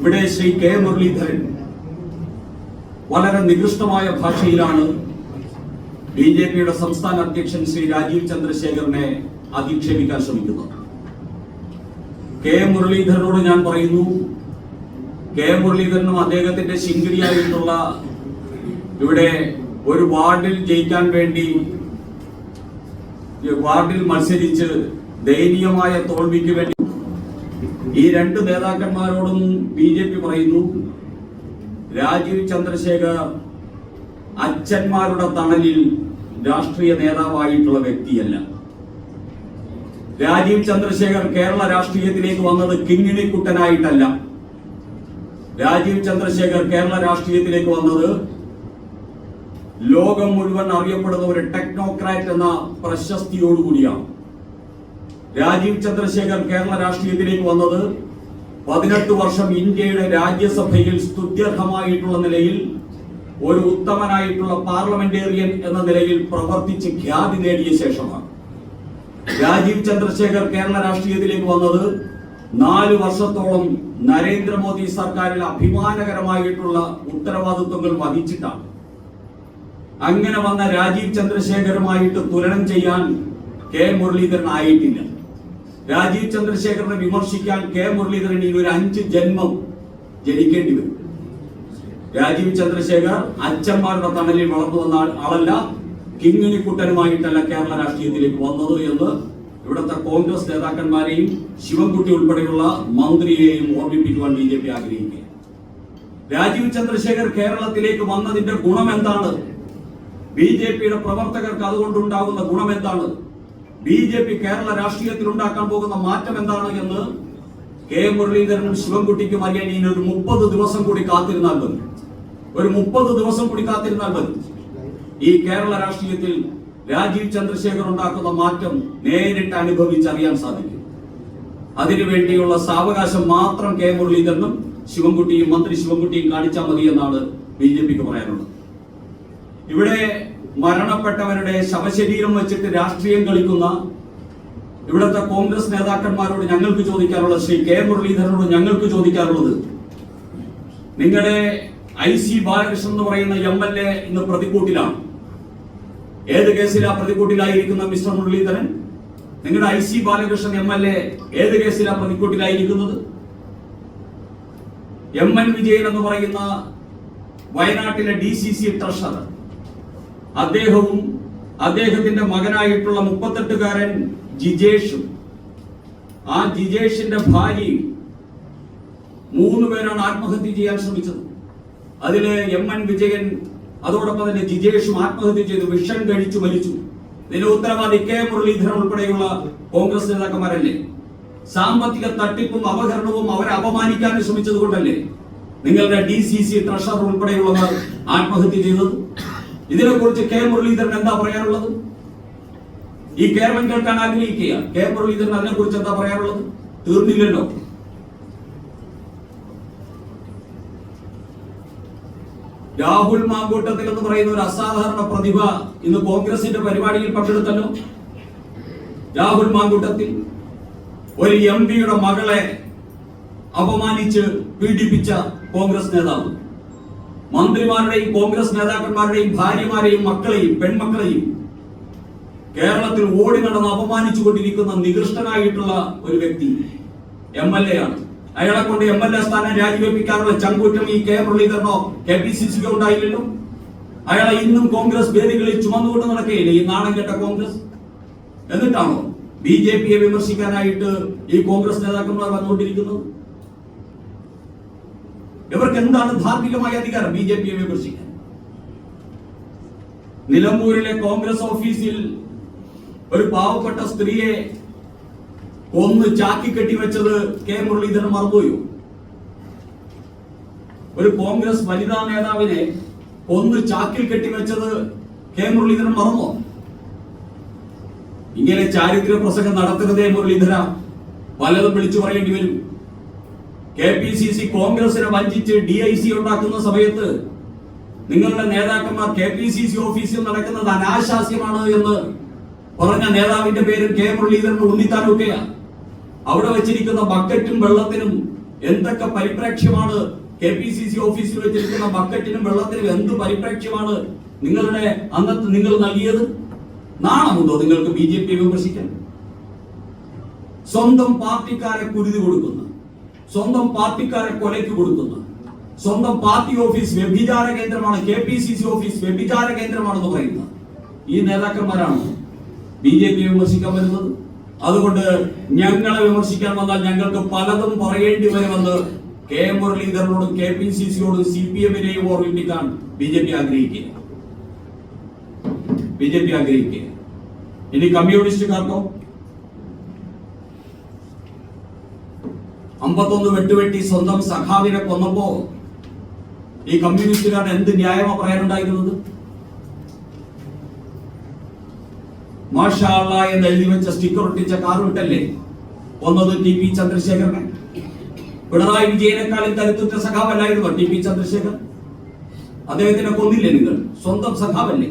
ഇവിടെ ശ്രീ കെ മുരളീധരൻ വളരെ നികൃഷ്ടമായ ഭാഷയിലാണ് ബി ജെ പിയുടെ സംസ്ഥാന അധ്യക്ഷൻ ശ്രീ രാജീവ് ചന്ദ്രശേഖരനെ അധിക്ഷേപിക്കാൻ ശ്രമിക്കുന്നത്. കെ മുരളീധരനോട് ഞാൻ പറയുന്നു കെ മുരളീധരനും അദ്ദേഹത്തിന്റെ ശിങ്കിടിയായിട്ടുള്ള ഇവിടെ ഒരു വാർഡിൽ ജയിക്കാൻ വേണ്ടി വാർഡിൽ മത്സരിച്ച് ദയനീയമായ തോൽവിക്ക് വേണ്ടി ഈ രണ്ട് നേതാക്കന്മാരോടും ബി ജെ പി പറയുന്നു രാജീവ് ചന്ദ്രശേഖർ അച്ഛന്മാരുടെ തണലിൽ രാഷ്ട്രീയ നേതാവായിട്ടുള്ള വ്യക്തിയല്ല. രാജീവ് ചന്ദ്രശേഖർ കേരള രാഷ്ട്രീയത്തിലേക്ക് വന്നത് കിങ്ങിണിക്കുട്ടനായിട്ടല്ല. രാജീവ് ചന്ദ്രശേഖർ കേരള രാഷ്ട്രീയത്തിലേക്ക് വന്നത് ലോകം മുഴുവൻ അറിയപ്പെടുന്ന ഒരു ടെക്നോക്രാറ്റ് എന്ന പ്രശസ്തിയോടുകൂടിയാണ്. രാജീവ് ചന്ദ്രശേഖർ കേരള രാഷ്ട്രീയത്തിലേക്ക് വന്നത് പതിനെട്ട് വർഷം ഇന്ത്യയുടെ രാജ്യസഭയിൽ സ്തുത്യർഹമായിട്ടുള്ള നിലയിൽ ഒരു ഉത്തമനായിട്ടുള്ള പാർലമെന്റേറിയൻ എന്ന നിലയിൽ പ്രവർത്തിച്ച് ഖ്യാതി നേടിയ ശേഷമാണ്. രാജീവ് ചന്ദ്രശേഖർ കേരള രാഷ്ട്രീയത്തിലേക്ക് വന്നത് നാല് വർഷത്തോളം നരേന്ദ്രമോദി സർക്കാരിൽ അഭിമാനകരമായിട്ടുള്ള ഉത്തരവാദിത്വങ്ങൾ വഹിച്ചിട്ടാണ്. അങ്ങനെ വന്ന രാജീവ് ചന്ദ്രശേഖരുമായിട്ട് തുലനം ചെയ്യാൻ കെ മുരളീധരൻ ആയിട്ടില്ല. രാജീവ് ചന്ദ്രശേഖരനെ വിമർശിക്കാൻ കെ മുരളീധരൻ ഇനി ഒരു അഞ്ച് ജന്മം ജനിക്കേണ്ടി വരും. രാജീവ് ചന്ദ്രശേഖർ അച്ഛന്മാരുടെ തണലിൽ വളർന്നു വന്ന ആളല്ല കിങ്ങിണിക്കുട്ടനുമായിട്ടല്ല കേരള രാഷ്ട്രീയത്തിലേക്ക് വന്നത് എന്ന് ഇവിടുത്തെ കോൺഗ്രസ് നേതാക്കന്മാരെയും ശിവൻകുട്ടി ഉൾപ്പെടെയുള്ള മന്ത്രിയെയും ഓർമ്മിപ്പിക്കുവാൻ ബി ജെ പി ആഗ്രഹിക്കുക രാജീവ് ചന്ദ്രശേഖർ കേരളത്തിലേക്ക് വന്നതിന്റെ ഗുണം എന്താണ്? ബി ജെ പിയുടെ പ്രവർത്തകർക്ക് അതുകൊണ്ടുണ്ടാകുന്ന ഗുണം എന്താണ്? ബി ജെ പി കേരള രാഷ്ട്രീയത്തിൽ ഉണ്ടാക്കാൻ പോകുന്ന മാറ്റം എന്താണ് എന്ന് കെ മുരളീധരനും ശിവൻകുട്ടിക്കും അറിയാൻ ഇനി ഒരു മുപ്പത് ദിവസം കൂടി കാത്തിരുന്നാൽ മതി. ഒരു മുപ്പത് ദിവസം കൂടി കാത്തിരുന്നാൽ മതി. ഈ കേരള രാഷ്ട്രീയത്തിൽ രാജീവ് ചന്ദ്രശേഖർ ഉണ്ടാക്കുന്ന മാറ്റം നേരിട്ട് അനുഭവിച്ചറിയാൻ സാധിക്കും. അതിനുവേണ്ടിയുള്ള സാവകാശം മാത്രം കെ മുരളീധരനും ശിവൻകുട്ടിയും മന്ത്രി ശിവൻകുട്ടിയും കാണിച്ചാൽ മതി എന്നാണ് ബി ജെ പിക്ക് പറയാനുള്ളത്. ഇവിടെ മരണപ്പെട്ടവരുടെ ശവശരീരം വെച്ചിട്ട് രാഷ്ട്രീയം കളിക്കുന്ന ഇവിടുത്തെ കോൺഗ്രസ് നേതാക്കന്മാരോട് ഞങ്ങൾക്ക് ചോദിക്കാറുള്ളത് ശ്രീ കെ മുരളീധരനോട് ഞങ്ങൾക്ക് ചോദിക്കാറുള്ളത്. നിങ്ങളുടെ ഐ സി ബാലകൃഷ്ണൻ എന്ന് പറയുന്ന എം എൽ എ ഇന്ന് പ്രതിക്കൂട്ടിലാണ്. ഏത് കേസിലാ പ്രതിക്കൂട്ടിലായിരിക്കുന്ന മിസ്റ്റർ മുരളീധരൻ? നിങ്ങളുടെ I C Balakrishnan M L A ഏത് കേസിലാ പ്രതിക്കൂട്ടിലായിരിക്കുന്നത്? എം എൻ വിജയൻ എന്ന് പറയുന്ന വയനാട്ടിലെ ഡി സി സി ട്രഷറർ. അദ്ദേഹവും അദ്ദേഹത്തിന്റെ മകനായിട്ടുള്ള മുപ്പത്തെട്ടുകാരൻ ജിജേഷും. ആ ജിജേഷിന്റെ ഭാര്യയും മൂന്ന് പേരാണ് ആത്മഹത്യ ചെയ്യാൻ ശ്രമിച്ചത്. അതിൽ എം എൻ വിജയൻ അതോടൊപ്പം തന്നെ ജിജേഷും ആത്മഹത്യ ചെയ്തു വിഷം കഴിച്ചു മരിച്ചു. ഇതിന് ഉത്തരവാദി കെ മുരളീധരൻ ഉൾപ്പെടെയുള്ള കോൺഗ്രസ് നേതാക്കന്മാരല്ലേ? സാമ്പത്തിക തട്ടിപ്പും അപഹരണവും അവരെ അപമാനിക്കാൻ ശ്രമിച്ചത് കൊണ്ടല്ലേ? നിങ്ങളുടെ ഡി സി സി ട്രഷറർ ഉൾപ്പെടെയുള്ളവർ ആത്മഹത്യ ചെയ്തത്? ഇതിനെക്കുറിച്ച് കെ മുരളീധരൻ എന്താ പറയാനുള്ളത്? ഈ കേരളം കേൾക്കാൻ ആഗ്രഹിക്കുക. കെ മുരളീധരൻ അതിനെ കുറിച്ച് എന്താ പറയാനുള്ളത്? തീർന്നില്ലല്ലോ. രാഹുൽ മാങ്കൂട്ടത്തിൽ എന്ന് പറയുന്ന ഒരു അസാധാരണ പ്രതിഭ ഇന്ന് കോൺഗ്രസിന്റെ പരിപാടിയിൽ പങ്കെടുത്തല്ലോ. രാഹുൽ മാങ്കൂട്ടത്തിൽ ഒരു എം പിയുടെ മകളെ അപമാനിച്ച് പീഡിപ്പിച്ച കോൺഗ്രസ് നേതാവ്. മന്ത്രിമാരുടെയും കോൺഗ്രസ് നേതാക്കന്മാരുടെയും ഭാര്യമാരെയും മക്കളെയും പെൺമക്കളെയും കേരളത്തിൽ ഓടി നടന്ന് അപമാനിച്ചു കൊണ്ടിരിക്കുന്ന നികൃഷ്ടനായിട്ടുള്ള ഒരു വ്യക്തി എം എൽ എ ആണ്. അയാളെ കൊണ്ട് എം എൽ എ സ്ഥാനം രാജിവെപ്പിക്കാനുള്ള ചങ്കൂറ്റം ഈ കെ മുരളീധരനോ കെ പി സി സിക്കോ ഉണ്ടായില്ലല്ലോ. അയാളെ ഇന്നും കോൺഗ്രസ് വേദികളിൽ ചുമന്നുകൊണ്ട് നടക്കുകയില്ലേ? ഈ നാണം കെട്ട കോൺഗ്രസ്. എന്നിട്ടാണോ ബി ജെ പിയെ വിമർശിക്കാനായിട്ട് ഈ കോൺഗ്രസ് നേതാക്കന്മാർ വന്നുകൊണ്ടിരിക്കുന്നത്? ഇവർക്ക് എന്താണ് ധാർമ്മികമായ അധികാരം? ബി ജെ പിയെ വിമർശിക്കാൻ. നിലമ്പൂരിലെ കോൺഗ്രസ് ഓഫീസിൽ ഒരു പാവപ്പെട്ട സ്ത്രീയെ കൊന്ന് ചാക്കി കെട്ടിവെച്ചത് കെ മുരളീധരൻ മറന്നുപോയോ? ഒരു കോൺഗ്രസ് വനിതാ നേതാവിനെ കൊന്ന് ചാക്കിൽ കെട്ടിവെച്ചത് കെ മുരളീധരൻ മറന്നോ? ഇങ്ങനെ ചാരിത്ര പ്രസംഗം നടത്തുന്നതേ മുരളീധര പലതും വിളിച്ചു പറയേണ്ടി വരും. കെ പി സി സി കോൺഗ്രസിനെ വഞ്ചിച്ച് ഡി ഐ സി ഉണ്ടാക്കുന്ന സമയത്ത് നിങ്ങളുടെ നേതാക്കന്മാർ കെ പി സി സി ഓഫീസിൽ നടക്കുന്നത് അനാശാസ്യമാണ് എന്ന് പറഞ്ഞ നേതാവിന്റെ പേരും കെ മുരളീധരൻ ഉണ്ണിത്താനൊക്കെയാ അവിടെ വെച്ചിരിക്കുന്ന ബക്കറ്റും വെള്ളത്തിനും എന്തൊക്കെ പരിപ്രേക്ഷ്യമാണ് കെ പി സി സി ഓഫീസിൽ വെച്ചിരിക്കുന്ന ബക്കറ്റിനും വെള്ളത്തിനും എന്ത് പരിപ്രേക്ഷ്യമാണ് നിങ്ങളുടെ അന്നത്തെ നിങ്ങൾ നൽകിയത്? നാണമുണ്ടോ നിങ്ങൾക്ക് ബി ജെ പി വിമർശിക്കാൻ? സ്വന്തം പാർട്ടിക്കാരെ കുരുതി കൊടുക്കുന്ന. സ്വന്തം പാർട്ടിക്കാരെ കൊലയ്ക്ക് കൊടുക്കുന്ന. സ്വന്തം പാർട്ടി ഓഫീസ് വ്യഭിചാര കേന്ദ്രമാണ് K P C C office വ്യഭിചാര കേന്ദ്രമാണെന്ന് പറയുന്നത്. ഈ നേതാക്കന്മാരാണ് ബി ജെ പി വിമർശിക്കാൻ വരുന്നത്. അതുകൊണ്ട് ഞങ്ങളെ വിമർശിക്കാൻ വന്നാൽ ഞങ്ങൾക്ക് പലതും പറയേണ്ടി വരുമെന്ന് കെ എം മുരളീധരനോടും കെ പി സി സിയോടും സി പി എമ്മിനെയും ഓർമ്മിപ്പിക്കാൻ ബി ജെ പി ആഗ്രഹിക്കുക. ബി ജെ പി ആഗ്രഹിക്കുക. ഇനി കമ്മ്യൂണിസ്റ്റുകാർക്കോ? അമ്പത്തൊന്ന് വെട്ടുവെട്ടി സ്വന്തം സഖാവിനെ കൊന്നപ്പോ ഈ കമ്മ്യൂണിസ്റ്റുകാർ എന്ത് ന്യായമാ പറയാനുണ്ടായിരുന്നത്? മാഷാള്ള എന്ന് എഴുതി വെച്ച സ്റ്റിക്കർ ഒട്ടിച്ച കാർ വിട്ടല്ലേ കൊന്നത് ടി പി ചന്ദ്രശേഖരനെ. പിണറായി വിജയനെക്കാളും കരുത്തുറ്റ സഖാവല്ലായിരുന്നോ ടി പി ചന്ദ്രശേഖർ അദ്ദേഹത്തിനെ കൊന്നില്ലേ നിങ്ങൾ? സ്വന്തം സഖാവല്ലേ?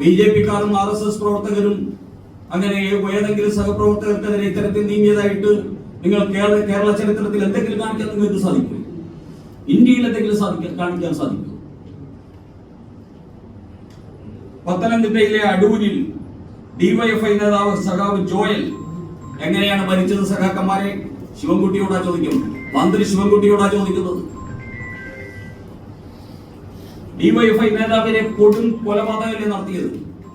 ബി ജെ പിക്കാരും ആർ എസ് എസ് പ്രവർത്തകരും അങ്ങനെ ഏതെങ്കിലും സഹപ്രവർത്തകർക്കെതിരെ ഇത്തരത്തിൽ നീങ്ങിയതായിട്ട് നിങ്ങൾ കേരള കേരള ചരിത്രത്തിൽ എന്തെങ്കിലും കാണിക്കാൻ നിങ്ങൾക്ക് സാധിക്കും? ഇന്ത്യയിൽ എന്തെങ്കിലും സാധിക്കാൻ കാണിക്കാൻ സാധിക്കും? പത്തനംതിട്ടയിലെ അടൂരിൽ ഡിവൈഎഫ്ഐ നേതാവ് സഖാവ് ജോയൽ എങ്ങനെയാണ് മരിച്ചത് സഖാക്കന്മാരെ? ശിവൻകുട്ടിയോടാ ചോദിക്കും. മന്ത്രി ശിവൻകുട്ടിയോടാ ചോദിക്കുന്നത്. ഡിവൈഎഫ്ഐ നേതാവിനെ കൊടും കൊലപാതകല്ലേ നടത്തിയത്?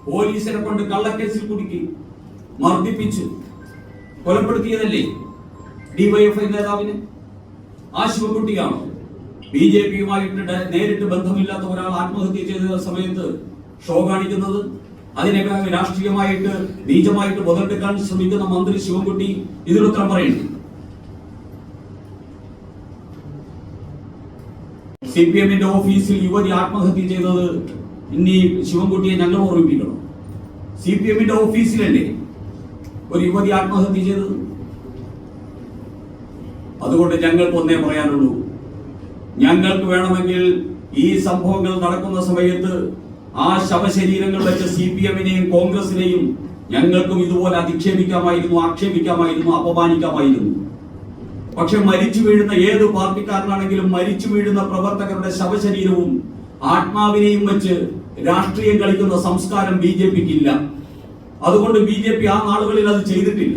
പോലീസിനെ കൊണ്ട് കള്ളക്കേസിൽ കുടുക്കി. മർദ്ദിപ്പിച്ച് കൊലപ്പെടുത്തിയതല്ലേ ഡിവൈഎഫ്ഐ നേതാവിന്? ആ ശിവൻകുട്ടിയാണോ ബി ജെ പിയുമായിട്ട് നേരിട്ട് ബന്ധമില്ലാത്ത ഒരാൾ ആത്മഹത്യ ചെയ്ത സമയത്ത് ഷോ കാണിക്കുന്നത് അതിനെ രാഷ്ട്രീയമായിട്ട് നീചമായിട്ട് മുതലെടുക്കാൻ ശ്രമിക്കുന്ന മന്ത്രി ശിവൻകുട്ടി ഇതിനുത്തരം പറയുന്നു. സി പി എമ്മിന്റെ ഓഫീസിൽ യുവതി ആത്മഹത്യ ചെയ്തത് ഇനി ശിവൻകുട്ടിയെ ഞങ്ങൾ ഓർമ്മിപ്പിക്കണം. സി പി എമ്മിന്റെ ഓഫീസിലല്ലേ ഒരു യുവതി ആത്മഹത്യ ചെയ്തത്? അതുകൊണ്ട് ഞങ്ങൾക്ക് ഒന്നേ പറയാനുള്ളൂ. ഞങ്ങൾക്ക് വേണമെങ്കിൽ ഈ സംഭവങ്ങൾ നടക്കുന്ന സമയത്ത് ആ ശവശരീരങ്ങൾ വെച്ച് സി പി എമ്മിനെയും കോൺഗ്രസിനെയും ഞങ്ങൾക്കും ഇതുപോലെ അധിക്ഷേപിക്കാമായിരുന്നു ആക്ഷേപിക്കാമായിരുന്നു അപമാനിക്കാമായിരുന്നു. പക്ഷെ മരിച്ചു വീഴുന്ന ഏത് പാർട്ടിക്കാരനാണെങ്കിലും മരിച്ചു വീഴുന്ന പ്രവർത്തകരുടെ ശവശരീരവും ആത്മാവിനെയും വെച്ച് രാഷ്ട്രീയം കളിക്കുന്ന സംസ്കാരം ബി ജെ പിക്ക് ഇല്ല അതുകൊണ്ട് ബി ജെ പി ആ നാളുകളിൽ അത് ചെയ്തിട്ടില്ല.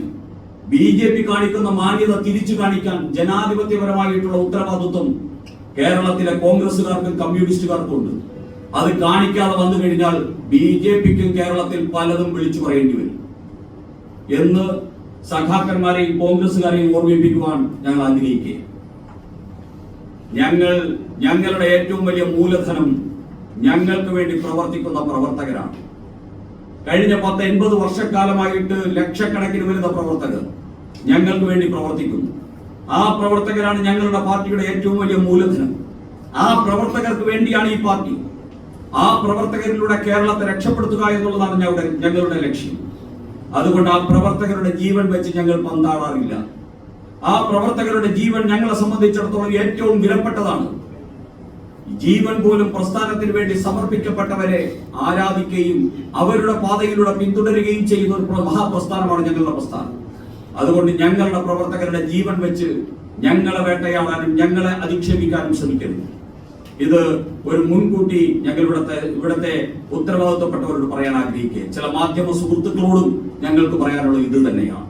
ബി ജെ പി കാണിക്കുന്ന മാന്യത തിരിച്ചു കാണിക്കാൻ ജനാധിപത്യപരമായിട്ടുള്ള ഉത്തരവാദിത്വം കേരളത്തിലെ കോൺഗ്രസുകാർക്കും കമ്മ്യൂണിസ്റ്റുകാർക്കും ഉണ്ട് അത് കാണിക്കാതെ വന്നു കഴിഞ്ഞാൽ ബി ജെ പിക്കും കേരളത്തിൽ പലതും വിളിച്ചു പറയേണ്ടി വരും. എന്ന് സഖാക്കന്മാരെയും കോൺഗ്രസുകാരെയും ഓർമ്മിപ്പിക്കുവാൻ ഞങ്ങൾ ആഗ്രഹിക്കുക ഞങ്ങൾ ഞങ്ങളുടെ ഏറ്റവും വലിയ മൂലധനം ഞങ്ങൾക്ക് വേണ്ടി പ്രവർത്തിക്കുന്ന പ്രവർത്തകരാണ്. കഴിഞ്ഞ പത്ത് എൺപത് വർഷക്കാലമായിട്ട് ലക്ഷക്കണക്കിന് വരുന്ന പ്രവർത്തകർ ഞങ്ങൾക്ക് വേണ്ടി പ്രവർത്തിക്കുന്നു. ആ പ്രവർത്തകരാണ് ഞങ്ങളുടെ പാർട്ടിയുടെ ഏറ്റവും വലിയ മൂലധനം. ആ പ്രവർത്തകർക്ക് വേണ്ടിയാണ് ഈ പാർട്ടി. ആ പ്രവർത്തകരിലൂടെ കേരളത്തെ രക്ഷപ്പെടുത്തുക എന്നുള്ളതാണ് ഞങ്ങളുടെ ഞങ്ങളുടെ ലക്ഷ്യം. അതുകൊണ്ട് ആ പ്രവർത്തകരുടെ ജീവൻ വെച്ച് ഞങ്ങൾ പന്താടാറില്ല. ആ പ്രവർത്തകരുടെ ജീവൻ ഞങ്ങളെ സംബന്ധിച്ചിടത്തോളം ഏറ്റവും വിലപ്പെട്ടതാണ്. ജീവൻ പോലും പ്രസ്ഥാനത്തിന് വേണ്ടി സമർപ്പിക്കപ്പെട്ടവരെ ആരാധിക്കുകയും അവരുടെ പാതയിലൂടെ പിന്തുടരുകയും ചെയ്യുന്ന ഒരു മഹാപ്രസ്ഥാനമാണ് ഞങ്ങളുടെ പ്രസ്ഥാനം. അതുകൊണ്ട് ഞങ്ങളുടെ പ്രവർത്തകരുടെ ജീവൻ വെച്ച് ഞങ്ങളെ വേട്ടയാടാനും ഞങ്ങളെ അധിക്ഷേപിക്കാനും ശ്രമിക്കരുത് ഇത് ഒരു മുൻകൂട്ടി ഞങ്ങൾ ഇവിടുത്തെ ഇവിടുത്തെ ഉത്തരവാദിത്വപ്പെട്ടവരോട് പറയാൻ ആഗ്രഹിക്കുക ചില മാധ്യമ സുഹൃത്തുക്കളോടും ഞങ്ങൾക്ക് പറയാനുള്ളത് ഇത് തന്നെയാണ്.